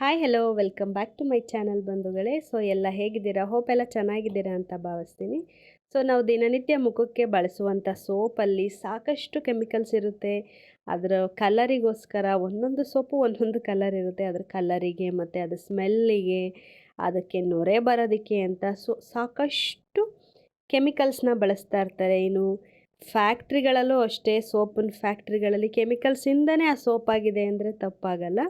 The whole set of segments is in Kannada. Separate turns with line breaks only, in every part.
Hi hello welcome back to my channel ಬಂಧುಗಳೇ. ಸೊ ಎಲ್ಲ ಹೇಗಿದ್ದೀರಾ? ಹೋಪ್ ಎಲ್ಲ ಚೆನ್ನಾಗಿದ್ದೀರಾ ಅಂತ ಭಾವಿಸ್ತೀನಿ. ಸೊ ನಾವು ದಿನನಿತ್ಯ ಮುಖಕ್ಕೆ ಬಳಸುವಂಥ ಸೋಪಲ್ಲಿ ಸಾಕಷ್ಟು ಕೆಮಿಕಲ್ಸ್ ಇರುತ್ತೆ. ಅದರ ಕಲರಿಗೋಸ್ಕರ ಒಂದೊಂದು ಸೋಪು ಒಂದೊಂದು ಕಲರ್ ಇರುತ್ತೆ. ಅದ್ರ ಕಲರಿಗೆ ಮತ್ತು ಅದರ ಸ್ಮೆಲ್ಲಿಗೆ, ಅದಕ್ಕೆ ನೊರೆ ಬರೋದಕ್ಕೆ ಅಂತ ಸೊ, ಸಾಕಷ್ಟು ಕೆಮಿಕಲ್ಸ್ನ ಬಳಸ್ತಾ ಇರ್ತಾರೆ. ಇನ್ನು ಫ್ಯಾಕ್ಟ್ರಿಗಳಲ್ಲೂ ಅಷ್ಟೇ, ಸೋಪಿನ ಫ್ಯಾಕ್ಟ್ರಿಗಳಲ್ಲಿ ಕೆಮಿಕಲ್ಸಿಂದನೇ ಆ ಸೋಪ್ ಆಗಿದೆ ಅಂದರೆ ತಪ್ಪಾಗಲ್ಲ.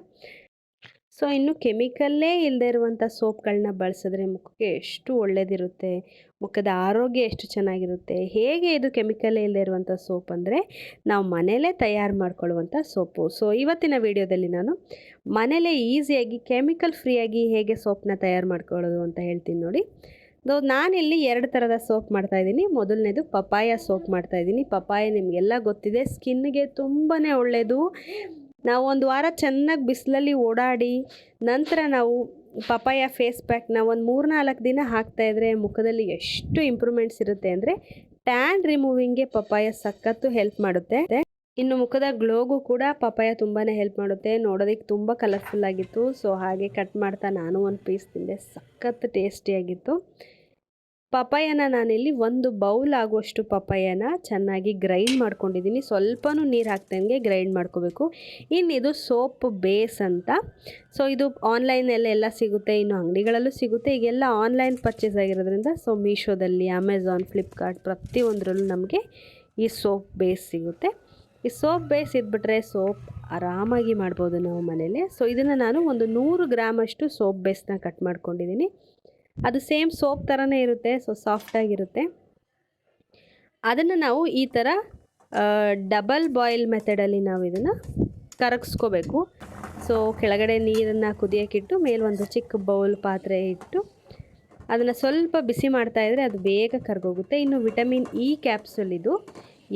ಸೊ ಇನ್ನು ಕೆಮಿಕಲ್ಲೇ ಇಲ್ಲದೆ ಇರುವಂಥ ಸೋಪ್ಗಳನ್ನ ಬಳಸಿದ್ರೆ ಮುಖಕ್ಕೆ ಎಷ್ಟು ಒಳ್ಳೆಯದಿರುತ್ತೆ ಮುಖದ ಆರೋಗ್ಯ ಎಷ್ಟು ಚೆನ್ನಾಗಿರುತ್ತೆ, ಹೇಗೆ ಇದು ಕೆಮಿಕಲ್ಲೇ ಇಲ್ಲದೆ ಇರುವಂಥ ಸೋಪ್ ಅಂದರೆ ನಾವು ಮನೇಲೇ ತಯಾರು ಮಾಡ್ಕೊಳ್ಳುವಂಥ ಸೋಪು. ಸೊ ಇವತ್ತಿನ ವಿಡಿಯೋದಲ್ಲಿ ನಾನು ಮನೇಲೇ ಈಸಿಯಾಗಿ, ಕೆಮಿಕಲ್ ಫ್ರೀಯಾಗಿ ಹೇಗೆ ಸೋಪ್ನ ತಯಾರು ಮಾಡ್ಕೊಳ್ಳೋದು ಅಂತ ಹೇಳ್ತೀನಿ ನೋಡಿ. ನಾನಿಲ್ಲಿ ಎರಡು ಥರದ ಸೋಪ್ ಮಾಡ್ತಾಯಿದ್ದೀನಿ ಮೊದಲನೇದು ಪಪಾಯ ಸೋಪ್ ಮಾಡ್ತಾಯಿದ್ದೀನಿ ಪಪಾಯ ನಿಮಗೆಲ್ಲ ಗೊತ್ತಿದೆ ಸ್ಕಿನ್ಗೆ ತುಂಬಾ ಒಳ್ಳೆಯದು ನಾವು ಒಂದು ವಾರ ಚೆನ್ನಾಗಿ ಬಿಸಿಲಲ್ಲಿ ಓಡಾಡಿ, ನಂತರ ನಾವು ಪಪಾಯ ಫೇಸ್ ಪ್ಯಾಕ್ನ ಒಂದು ಮೂರು ನಾಲ್ಕು ದಿನ ಹಾಕ್ತಾಯಿದ್ರೆ ಮುಖದಲ್ಲಿ ಎಷ್ಟು ಇಂಪ್ರೂವ್ಮೆಂಟ್ಸ್ ಇರುತ್ತೆ ಅಂದರೆ ಟ್ಯಾನ್ ರಿಮೂವಿಂಗ್ಗೆ ಪಪಾಯ ಸಖತ್ತು ಹೆಲ್ಪ್ ಮಾಡುತ್ತೆ. ಇನ್ನು ಮುಖದ ಗ್ಲೋಗೂ ಕೂಡ ಪಪಾಯ ತುಂಬಾ ಹೆಲ್ಪ್ ಮಾಡುತ್ತೆ. ನೋಡೋದಕ್ಕೆ ತುಂಬ ಕಲರ್ಫುಲ್ ಆಗಿತ್ತು. ಸೊ ಹಾಗೆ ಕಟ್ ಮಾಡ್ತಾ ನಾನು ಒಂದು ಪೀಸ್ ತಿಂದೆ. ಸಖತ್ ಟೇಸ್ಟಿಯಾಗಿತ್ತು ಪಪಾಯನ ನಾನಿಲ್ಲಿ ಒಂದು ಬೌಲ್ ಆಗುವಷ್ಟು ಪಪಾಯನ ಚೆನ್ನಾಗಿ ಗ್ರೈಂಡ್ ಮಾಡ್ಕೊಂಡಿದ್ದೀನಿ. ಸ್ವಲ್ಪನೂ ನೀರು ಹಾಕ್ದಂಗೆ ಗ್ರೈಂಡ್ ಮಾಡ್ಕೋಬೇಕು. ಇನ್ನು ಇದು ಸೋಪ್ ಬೇಸ್ ಅಂತ. ಸೊ, ಇದು ಆನ್ಲೈನಲ್ಲೆಲ್ಲ ಸಿಗುತ್ತೆ, ಇನ್ನು ಅಂಗಡಿಗಳಲ್ಲೂ ಸಿಗುತ್ತೆ. ಈಗೆಲ್ಲ ಆನ್ಲೈನ್ ಪರ್ಚೇಸ್ ಆಗಿರೋದ್ರಿಂದ, ಸೊ, ಮೀಶೋದಲ್ಲಿ ಅಮೆಝಾನ್ ಫ್ಲಿಪ್ಕಾರ್ಟ್ ಪ್ರತಿಯೊಂದರಲ್ಲೂ ನಮಗೆ ಈ ಸೋಪ್ ಬೇಸ್ ಸಿಗುತ್ತೆ. ಈ ಸೋಪ್ ಬೇಸ್ ಇದ್ಬಿಟ್ರೆ ಸೋಪ್ ಆರಾಮಾಗಿ ಮಾಡ್ಬೋದು ನಾವು ಮನೇಲಿ ಸೊ, ಇದನ್ನು ನಾನು ಒಂದು ನೂರು ಗ್ರಾಮಷ್ಟು ಸೋಪ್ ಬೇಸ್ನ ಕಟ್ ಮಾಡ್ಕೊಂಡಿದ್ದೀನಿ. ಅದು ಸೇಮ್ ಸೋಪ್ ಥರನೇ ಇರುತ್ತೆ, ಸೊ ಸಾಫ್ಟಾಗಿರುತ್ತೆ ಅದನ್ನು ನಾವು ಈ ಥರ ಡಬಲ್ ಬಾಯ್ಲ್ ಮೆಥಡಲ್ಲಿ ನಾವು ಇದನ್ನು ಕರಗಿಸ್ಕೋಬೇಕು. ಸೊ ಕೆಳಗಡೆ ನೀರನ್ನು ಕುದಿಯೋಕ್ಕಿಟ್ಟು ಮೇಲೆ ಒಂದು ಚಿಕ್ಕ ಬೌಲ್ ಪಾತ್ರೆ ಇಟ್ಟು, ಅದನ್ನು ಸ್ವಲ್ಪ ಬಿಸಿ ಮಾಡ್ತಾಯಿದ್ರೆ ಅದು ಬೇಗ ಕರ್ಗೋಗುತ್ತೆ. ಇನ್ನು ವಿಟಮಿನ್ ಇ ಕ್ಯಾಪ್ಸುಲ್ ಇದು.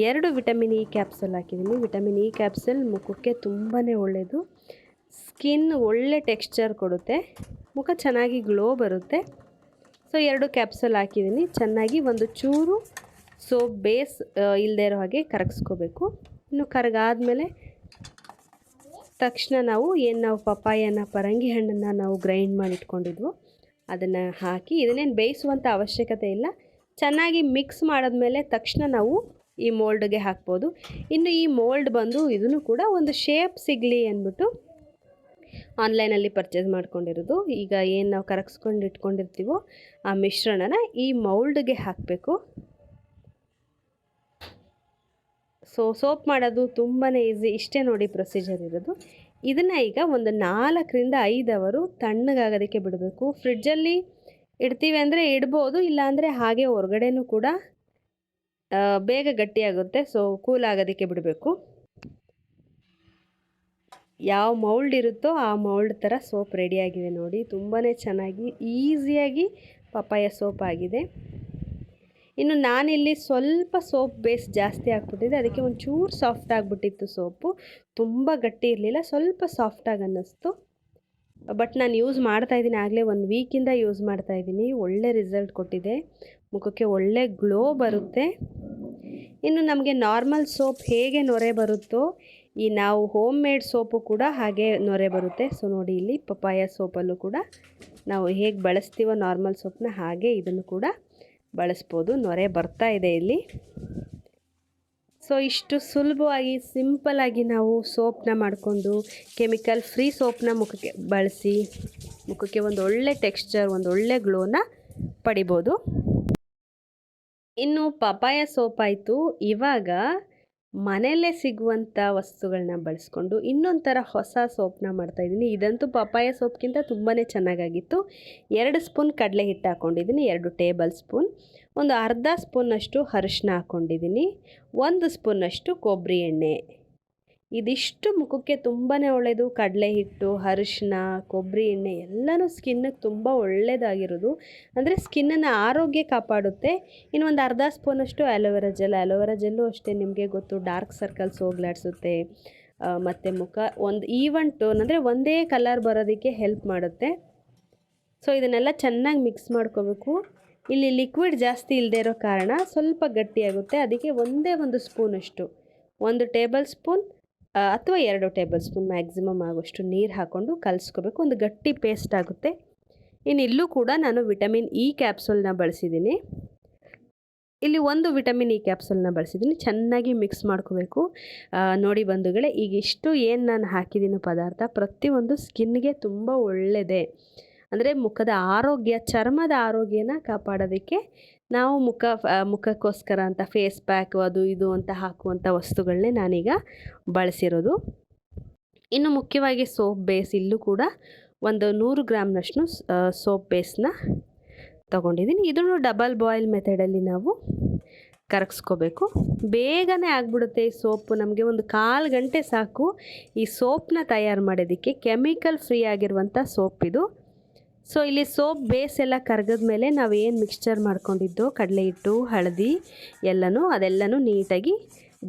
ಎರಡು ವಿಟಮಿನ್ ಇ ಕ್ಯಾಪ್ಸುಲ್ ಹಾಕಿದ್ದೀನಿ ವಿಟಮಿನ್ ಇ ಕ್ಯಾಪ್ಸುಲ್ ಮುಖಕ್ಕೆ ತುಂಬಾ ಒಳ್ಳೆಯದು ಸ್ಕಿನ್ ಒಳ್ಳೆ ಟೆಕ್ಸ್ಚರ್ ಕೊಡುತ್ತೆ. ಮುಖ ಚೆನ್ನಾಗಿ ಗ್ಲೋ ಬರುತ್ತೆ. ಸೊ, ಎರಡು ಕ್ಯಾಪ್ಸಲ್ ಹಾಕಿದ್ದೀನಿ. ಚೆನ್ನಾಗಿ ಒಂದು ಚೂರು ಸೋಪ್ ಬೇಸ್ ಇಲ್ಲದೇ ಇರೋ ಹಾಗೆ ಕರಗಿಸ್ಕೋಬೇಕು. ಇನ್ನು ಕರಗಾದ್ಮೇಲೆ ತಕ್ಷಣ ನಾವು ಏನು ನಾವು ಪಪ್ಪಾಯನ, ಪರಂಗಿ ಹಣ್ಣನ್ನು ನಾವು ಗ್ರೈಂಡ್ ಮಾಡಿ ಇಟ್ಕೊಂಡಿದ್ವು ಅದನ್ನು ಹಾಕಿ ಇದನ್ನೇನು ಬೇಯಿಸುವಂಥ ಅವಶ್ಯಕತೆ ಇಲ್ಲ. ಚೆನ್ನಾಗಿ ಮಿಕ್ಸ್ ಮಾಡಿದ್ಮೇಲೆ ತಕ್ಷಣ ನಾವು ಈ ಮೋಲ್ಡ್ಗೆ ಹಾಕ್ಬೋದು. ಇನ್ನು ಈ ಮೋಲ್ಡ್ ಬಂದು ಇದನ್ನು ಕೂಡ ಒಂದು ಶೇಪ್ ಸಿಗಲಿ ಅಂದ್ಬಿಟ್ಟು ಆನ್ಲೈನಲ್ಲಿ ಪರ್ಚೇಸ್ ಮಾಡ್ಕೊಂಡಿರೋದು. ಈಗ ಏನು ನಾವು ಕರಗಿಸ್ಕೊಂಡು ಇಟ್ಕೊಂಡಿರ್ತೀವೋ ಆ ಮಿಶ್ರಣನ ಈ ಮೌಲ್ಡ್ಗೆ ಹಾಕಬೇಕು. ಸೊ, ಸೋಪ್ ಮಾಡೋದು ತುಂಬಾ ಈಸಿ. ಇಷ್ಟೇ ನೋಡಿ ಪ್ರೊಸೀಜರ್ ಇರೋದು. ಇದನ್ನು ಈಗ ಒಂದು ನಾಲ್ಕರಿಂದ ಐದು ಅವರು ತಣ್ಣಗಾಗೋದಕ್ಕೆ ಬಿಡಬೇಕು. ಫ್ರಿಡ್ಜಲ್ಲಿ ಇಡ್ತೀವಿ ಅಂದರೆ ಇಡ್ಬೋದು, ಇಲ್ಲಾಂದರೆ ಹಾಗೆ ಹೊರಗಡೆನೂ ಕೂಡ ಬೇಗ ಗಟ್ಟಿಯಾಗುತ್ತೆ. ಸೊ ಕೂಲ್ ಆಗೋದಕ್ಕೆ ಬಿಡಬೇಕು. ಯಾವ ಮೌಲ್ಡ್ ಇರುತ್ತೋ ಆ ಮೌಲ್ಡ್ ಥರ ಸೋಪ್ ರೆಡಿಯಾಗಿದೆ ನೋಡಿ. ತುಂಬಾ ಚೆನ್ನಾಗಿ ಈಸಿಯಾಗಿ ಪಪ್ಪಾಯ ಸೋಪ್ ಆಗಿದೆ. ಇನ್ನು ನಾನಿಲ್ಲಿ ಸ್ವಲ್ಪ ಸೋಪ್ ಬೇಸ್ ಜಾಸ್ತಿ ಹಾಕ್ಬಿಟ್ಟಿದ್ದೆ. ಅದಕ್ಕೆ ಒಂಚೂರು ಸಾಫ್ಟ್ ಆಗಿಬಿಟ್ಟಿತ್ತು ಸೋಪು. ತುಂಬ ಗಟ್ಟಿ ಇರಲಿಲ್ಲ. ಸ್ವಲ್ಪ ಸಾಫ್ಟಾಗಿ ಅನ್ನಿಸ್ತು. ಬಟ್ ನಾನು ಯೂಸ್ ಮಾಡ್ತಾ ಇದ್ದೀನಿ. ಆಗಲೇ ಒಂದು ವೀಕಿಂದ ಯೂಸ್ ಮಾಡ್ತಾ ಇದ್ದೀನಿ. ಒಳ್ಳೆ ರಿಸಲ್ಟ್ ಕೊಟ್ಟಿದೆ. ಮುಖಕ್ಕೆ ಒಳ್ಳೆ ಗ್ಲೋ ಬರುತ್ತೆ. ಇನ್ನು ನಮಗೆ ನಾರ್ಮಲ್ ಸೋಪ್ ಹೇಗೆ ನೊರೆ ಬರುತ್ತೋ ಈ ನಾವು ಹೋಮ್ ಮೇಡ್ ಸೋಪು ಕೂಡ ಹಾಗೆ ನೊರೆ ಬರುತ್ತೆ. ಸೊ ನೋಡಿ ಇಲ್ಲಿ ಪಪ್ಪಾಯ ಸೋಪಲ್ಲೂ ಕೂಡ ನಾವು ಹೇಗೆ ಬಳಸ್ತೀವೋ ನಾರ್ಮಲ್ ಸೋಪ್ನ ಹಾಗೆ ಇದನ್ನು ಕೂಡ ಬಳಸ್ಬೋದು. ನೊರೆ ಬರ್ತಾ ಇದೆ ಇಲ್ಲಿ. ಸೊ ಇಷ್ಟು ಸುಲಭವಾಗಿ ಸಿಂಪಲಾಗಿ ನಾವು ಸೋಪ್ನ ಮಾಡಿಕೊಂಡು ಕೆಮಿಕಲ್ ಫ್ರೀ ಸೋಪ್ನ ಮುಖಕ್ಕೆ ಬಳಸಿ ಮುಖಕ್ಕೆ ಒಂದು ಒಳ್ಳೆ ಟೆಕ್ಸ್ಚರ್ ಒಂದು ಒಳ್ಳೆ ಗ್ಲೋನ ಪಡಿಬೋದು. ಇನ್ನು ಪಪಾಯ ಸೋಪ್ ಆಯಿತು. ಇವಾಗ ಮನೆಯಲ್ಲೇ ಸಿಗುವಂಥ ವಸ್ತುಗಳನ್ನ ಬಳಸ್ಕೊಂಡು ಇನ್ನೊಂದು ಥರ ಹೊಸ ಸೋಪ್ನ ಮಾಡ್ತಾಯಿದ್ದೀನಿ ಇದಂತೂ ಪಪ್ಪಾಯ ಸೋಪ್ಗಿಂತ ತುಂಬಾ ಚೆನ್ನಾಗಾಗಿತ್ತು. ಎರಡು ಸ್ಪೂನ್ ಕಡಲೆ ಹಿಟ್ಟು ಹಾಕ್ಕೊಂಡಿದ್ದೀನಿ ಎರಡು ಟೇಬಲ್ ಸ್ಪೂನ್, ಒಂದು ಅರ್ಧ ಸ್ಪೂನಷ್ಟು ಅರಿಶಿನ ಹಾಕ್ಕೊಂಡಿದ್ದೀನಿ ಒಂದು ಸ್ಪೂನಷ್ಟು ಕೊಬ್ಬರಿ ಎಣ್ಣೆ. ಇದಿಷ್ಟು ಮುಖಕ್ಕೆ ತುಂಬಾ ಒಳ್ಳೆಯದು ಕಡಲೆ ಹಿಟ್ಟು ಅರಿಶಿನ ಕೊಬ್ಬರಿ ಎಣ್ಣೆ ಎಲ್ಲನೂ ಸ್ಕಿನ್ನಿಗೆ ತುಂಬ ಒಳ್ಳೆಯದಾಗಿರೋದು ಅಂದರೆ ಸ್ಕಿನ್ನನ್ನು ಆರೋಗ್ಯ ಕಾಪಾಡುತ್ತೆ. ಇನ್ನು ಒಂದು ಅರ್ಧ ಸ್ಪೂನಷ್ಟು ಅಲೋವೆರಾ ಜೆಲ್ ಅಲೋವೆರಾ ಜೆಲ್ಲು ಅಷ್ಟೇ ನಿಮಗೆ ಗೊತ್ತು ಡಾರ್ಕ್ ಸರ್ಕಲ್ಸ್ ಹೋಗ್ಲಾಡಿಸುತ್ತೆ. ಮತ್ತು ಮುಖ ಒಂದು ಈವನ್ ಟೋನ್ ಅಂದರೆ ಒಂದೇ ಕಲರ್ ಬರೋದಕ್ಕೆ ಹೆಲ್ಪ್ ಮಾಡುತ್ತೆ. ಸೊ ಇದನ್ನೆಲ್ಲ ಚೆನ್ನಾಗಿ ಮಿಕ್ಸ್ ಮಾಡ್ಕೋಬೇಕು. ಇಲ್ಲಿ ಲಿಕ್ವಿಡ್ ಜಾಸ್ತಿ ಇಲ್ಲದೆ ಇರೋ ಕಾರಣ ಸ್ವಲ್ಪ ಗಟ್ಟಿಯಾಗುತ್ತೆ. ಅದಕ್ಕೆ ಒಂದೇ ಒಂದು ಸ್ಪೂನಷ್ಟು ಒಂದು ಟೇಬಲ್ ಸ್ಪೂನ್ ಅಥವಾ ಎರಡು ಟೇಬಲ್ ಸ್ಪೂನ್ ಮ್ಯಾಕ್ಸಿಮಮ್ ಆಗೋಷ್ಟು ನೀರು ಹಾಕ್ಕೊಂಡು ಕಲಸ್ಕೋಬೇಕು. ಒಂದು ಗಟ್ಟಿ ಪೇಸ್ಟ್ ಆಗುತ್ತೆ. ಇನ್ನು ಇಲ್ಲೂ ಕೂಡ ನಾನು ವಿಟಮಿನ್ ಇ ಕ್ಯಾಪ್ಸೂಲ್ನ ಬಳಸಿದ್ದೀನಿ ಇಲ್ಲಿ ಒಂದು ವಿಟಮಿನ್ ಇ ಕ್ಯಾಪ್ಸೂಲ್ನ ಬಳಸಿದ್ದೀನಿ ಚೆನ್ನಾಗಿ ಮಿಕ್ಸ್ ಮಾಡ್ಕೋಬೇಕು. ನೋಡಿ ಬಂಧುಗಳೇ, ಈಗ ಇಷ್ಟು ಏನು ನಾನು ಹಾಕಿದ್ದೀನಿ ಪದಾರ್ಥ ಪ್ರತಿಯೊಂದು ಸ್ಕಿನ್ಗೆ ತುಂಬ ಒಳ್ಳೆಯದೇ ಅಂದರೆ ಮುಖದ ಆರೋಗ್ಯ, ಚರ್ಮದ ಆರೋಗ್ಯನ ಕಾಪಾಡೋದಕ್ಕೆ ನಾವು ಮುಖ ಮುಖಕ್ಕೋಸ್ಕರ ಅಂತ ಫೇಸ್ ಪ್ಯಾಕು ಅದು ಇದು ಅಂತ ಹಾಕುವಂಥ ವಸ್ತುಗಳನ್ನೇ ನಾನೀಗ ಬಳಸಿರೋದು. ಇನ್ನು ಮುಖ್ಯವಾಗಿ ಸೋಪ್ ಬೇಸ್ ಇಲ್ಲೂ ಕೂಡ ಒಂದು ನೂರು ಗ್ರಾಮ್ನಷ್ಟು ಸೋಪ್ ಬೇಸ್ನ ತೊಗೊಂಡಿದ್ದೀನಿ. ಇದನ್ನು ಡಬಲ್ ಬಾಯ್ಲ್ ಮೆಥಡಲ್ಲಿ ನಾವು ಕರಗಿಸ್ಕೋಬೇಕು. ಬೇಗನೆ ಆಗಿಬಿಡುತ್ತೆ ಈ ಸೋಪು ನಮಗೆ ಒಂದು ಕಾಲು ಗಂಟೆ ಸಾಕು ಈ ಸೋಪ್ನ ತಯಾರು ಮಾಡೋದಕ್ಕೆ. ಕೆಮಿಕಲ್ ಫ್ರೀ ಆಗಿರುವಂಥ ಸೋಪ್ ಇದು. ಸೊ ಇಲ್ಲಿ ಸೋಪ್ ಬೇಸ್ ಎಲ್ಲ ಕರ್ಗದ ಮೇಲೆ ನಾವು ಏನು ಮಿಕ್ಸ್ಚರ್ ಮಾಡ್ಕೊಂಡಿದ್ದೋ, ಕಡಲೆ ಹಿಟ್ಟು, ಹಳದಿ ಎಲ್ಲನೂ ಅದೆಲ್ಲನೂ ನೀಟಾಗಿ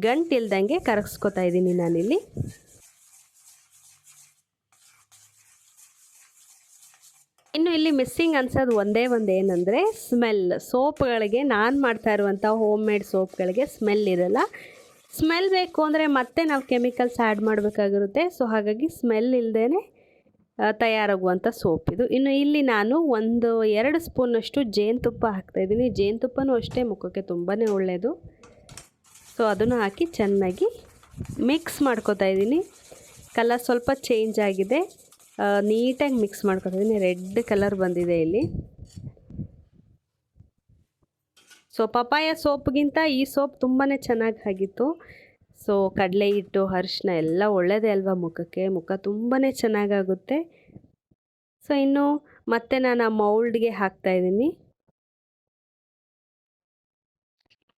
ಗಂಟಿಲ್ದಂಗೆ ಕರಗಿಸ್ಕೊತಾ ಇದ್ದೀನಿ ನಾನಿಲ್ಲಿ. ಇನ್ನು ಇಲ್ಲಿ ಮಿಸ್ಸಿಂಗ್ ಅನ್ಸೋದು ಒಂದೇ ಒಂದು ಏನಂದರೆ ಸ್ಮೆಲ್ ಸೋಪ್ಗಳಿಗೆ ನಾನು ಮಾಡ್ತಾ ಇರುವಂಥ ಹೋಮ್ ಮೇಡ್ ಸೋಪ್ಗಳಿಗೆ ಸ್ಮೆಲ್ ಇರಲ್ಲ. ಸ್ಮೆಲ್ ಬೇಕು ಅಂದರೆ ಮತ್ತೆ ನಾವು ಕೆಮಿಕಲ್ಸ್ ಆ್ಯಡ್ ಮಾಡಬೇಕಾಗಿರುತ್ತೆ. ಸೊ ಹಾಗಾಗಿ ಸ್ಮೆಲ್ ಇಲ್ಲದೇ ತಯಾರಾಗುವಂಥ ಸೋಪ್ ಇದು. ಇನ್ನು ಇಲ್ಲಿ ನಾನು ಒಂದು ಎರಡು ಸ್ಪೂನಷ್ಟು ಜೇನುತುಪ್ಪ ಹಾಕ್ತಾಯಿದ್ದೀನಿ ಜೇನುತುಪ್ಪನೂ ಅಷ್ಟೇ ಮುಖಕ್ಕೆ ತುಂಬಾ ಒಳ್ಳೆಯದು ಸೊ ಅದನ್ನು ಹಾಕಿ ಚೆನ್ನಾಗಿ ಮಿಕ್ಸ್ ಮಾಡ್ಕೋತಾ ಇದ್ದೀನಿ. ಕಲರ್ ಸ್ವಲ್ಪ ಚೇಂಜ್ ಆಗಿದೆ. ನೀಟಾಗಿ ಮಿಕ್ಸ್ ಮಾಡ್ಕೊತಿದ್ದೀನಿ ರೆಡ್ ಕಲರ್ ಬಂದಿದೆ ಇಲ್ಲಿ. ಸೊ ಪಪಾಯ ಸೋಪ್ಗಿಂತ ಈ ಸೋಪ್ ತುಂಬಾ ಚೆನ್ನಾಗಿ ಆಗಿತ್ತು. ಸೊ ಕಡಲೆ ಹಿಟ್ಟು ಅರಿಶಿನ ಎಲ್ಲ ಒಳ್ಳೆಯದೇ ಅಲ್ವಾ ಮುಖಕ್ಕೆ? ಮುಖ ತುಂಬಾ ಚೆನ್ನಾಗಾಗುತ್ತೆ. ಸೊ ಇನ್ನು ಮತ್ತೆ ನಾನು ಆ ಮೌಲ್ಡ್ಗೆ ಹಾಕ್ತಾಯಿದ್ದೀನಿ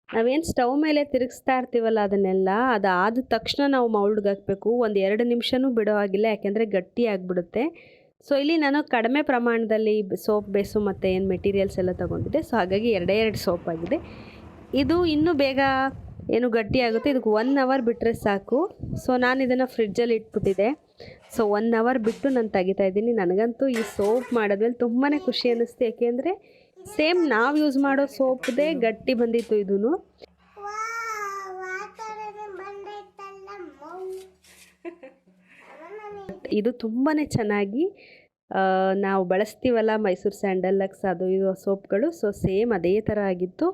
ನಾವೇನು ಸ್ಟವ್ ಮೇಲೆ ತಿರುಗಿಸ್ತಾ ಇರ್ತೀವಲ್ಲ ಅದನ್ನೆಲ್ಲ, ಅದಾದ ತಕ್ಷಣ ನಾವು ಮೌಲ್ಡ್ಗೆ ಹಾಕಬೇಕು. ಒಂದು ಎರಡು ನಿಮಿಷನೂ ಬಿಡೋ ಆಗಿಲ್ಲ ಯಾಕೆಂದರೆ ಗಟ್ಟಿ ಆಗಿಬಿಡುತ್ತೆ. ಸೊ ಇಲ್ಲಿ ನಾನು ಕಡಿಮೆ ಪ್ರಮಾಣದಲ್ಲಿ ಸೋಪ್, ಬೇಸು ಮತ್ತು ಏನು ಮೆಟೀರಿಯಲ್ಸ್ ಎಲ್ಲ ತೊಗೊಂಡಿದ್ದೆ. ಸೊ ಹಾಗಾಗಿ ಎರಡೇ ಎರಡು ಸೋಪ್ ಆಗಿದೆ. ಇದು ಇನ್ನೂ ಬೇಗ ಏನು ಗಟ್ಟಿ ಆಗುತ್ತೆ? ಇದಕ್ಕೆ ಒನ್ ಅವರ್ ಬಿಟ್ಟರೆ ಸಾಕು. ಸೊ ನಾನು ಇದನ್ನು ಫ್ರಿಡ್ಜಲ್ಲಿ ಇಟ್ಬಿಟ್ಟಿದ್ದೆ. ಸೊ ಒನ್ ಅವರ್ ಬಿಟ್ಟು ನಾನು ತೆಗಿತಾ ಇದ್ದೀನಿ. ನನಗಂತೂ ಈ ಸೋಪ್ ಮಾಡೋದ್ರಲ್ಲಿ ತುಂಬಾ ಖುಷಿ ಅನ್ನಿಸ್ತು. ಯಾಕೆಂದರೆ ಸೇಮ್ ನಾವು ಯೂಸ್ ಮಾಡೋ ಸೋಪ್ದೇ ಗಟ್ಟಿ ಬಂದಿತ್ತು ಇದೂ ಇದು ತುಂಬಾ ಚೆನ್ನಾಗಿ ನಾವು ಬಳಸ್ತೀವಲ್ಲ ಮೈಸೂರು ಸ್ಯಾಂಡಲ್ ಲಕ್ಸ್ ಅದು ಇದು ಸೋಪ್ಗಳು ಸೊ ಸೇಮ್ ಅದೇ ಥರ ಆಗಿತ್ತು.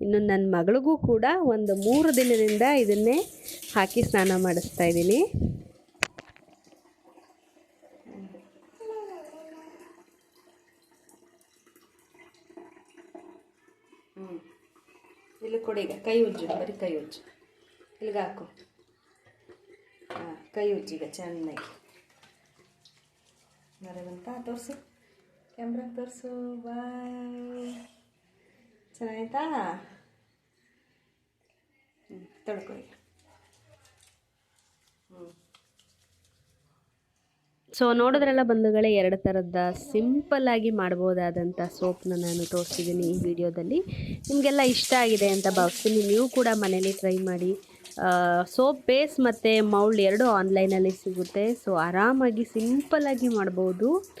ಇನ್ನು ನನ್ನ ಮಗಳಿಗೂ ಕೂಡ ಒಂದು ಮೂರು ದಿನದಿಂದ ಇದನ್ನೇ ಹಾಕಿ ಸ್ನಾನ ಮಾಡಿಸ್ತಾ ಇದ್ದೀನಿ. ಇಲ್ಲಿ ಕೊಡಿ ಈಗ. ಕೈ ಉಜ್ಜು, ಬರೀ ಕೈ ಉಜ್ಜು. ಇಲ್ಲಿಗೆ ಹಾಕು. ಹಾಂ, ಕೈ ಉಜ್ಜೀಗ ಚೆನ್ನಾಗಿ. ಬರೋದಂತ ತೋರಿಸು. ಕ್ಯಾಮ್ರಾಗೆ ತೋರಿಸು. ಬಾಯ್ ಚೆನ್ನಾಯ್ತಾ ಹ್ಞೂ ತೊಳ್ಕೊ ಈಗ ಸೊ ನೋಡಿದ್ರೆಲ್ಲ ಬಂಧುಗಳೇ, ಎರಡು ಥರದ ಸಿಂಪಲ್ಲಾಗಿ ಮಾಡ್ಬೋದಾದಂಥ ಸೋಪ್ನ ನಾನು ತೋರಿಸಿದ್ದೀನಿ ಈ ವಿಡಿಯೋದಲ್ಲಿ ನಿಮಗೆಲ್ಲ ಇಷ್ಟ ಆಗಿದೆ ಅಂತ ಭಾವಿಸ್ತೀನಿ. ನೀವು ಕೂಡ ಮನೇಲಿ ಟ್ರೈ ಮಾಡಿ. ಸೋಪ್ ಬೇಸ್ ಮತ್ತು ಮೌಲ್ಡ್ ಎರಡು ಆನ್ಲೈನಲ್ಲಿ ಸಿಗುತ್ತೆ. ಸೊ, ಆರಾಮಾಗಿ ಸಿಂಪಲ್ಲಾಗಿ ಮಾಡ್ಬೋದು.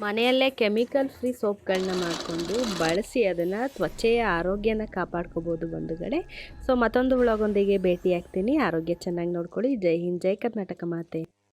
ಮನೆಯಲ್ಲೇ ಕೆಮಿಕಲ್ ಫ್ರೀ ಸೋಪ್ಗಳನ್ನ ಮಾಡಿಕೊಂಡು ಬಳಸಿ ಅದನ್ನು ತ್ವಚೆಯ ಆರೋಗ್ಯನ ಕಾಪಾಡ್ಕೋಬೋದು ಬಂಧುಗಳೇ. ಸೊ, ಮತ್ತೊಂದು ವ್ಲಾಗೊಂದಿಗೆ ಭೇಟಿ ಆಗ್ತೀನಿ ಆರೋಗ್ಯ ಚೆನ್ನಾಗಿ ನೋಡ್ಕೊಳ್ಳಿ. ಜೈ ಹಿಂದ್, ಜೈ ಕರ್ನಾಟಕ ಮಾತೆ.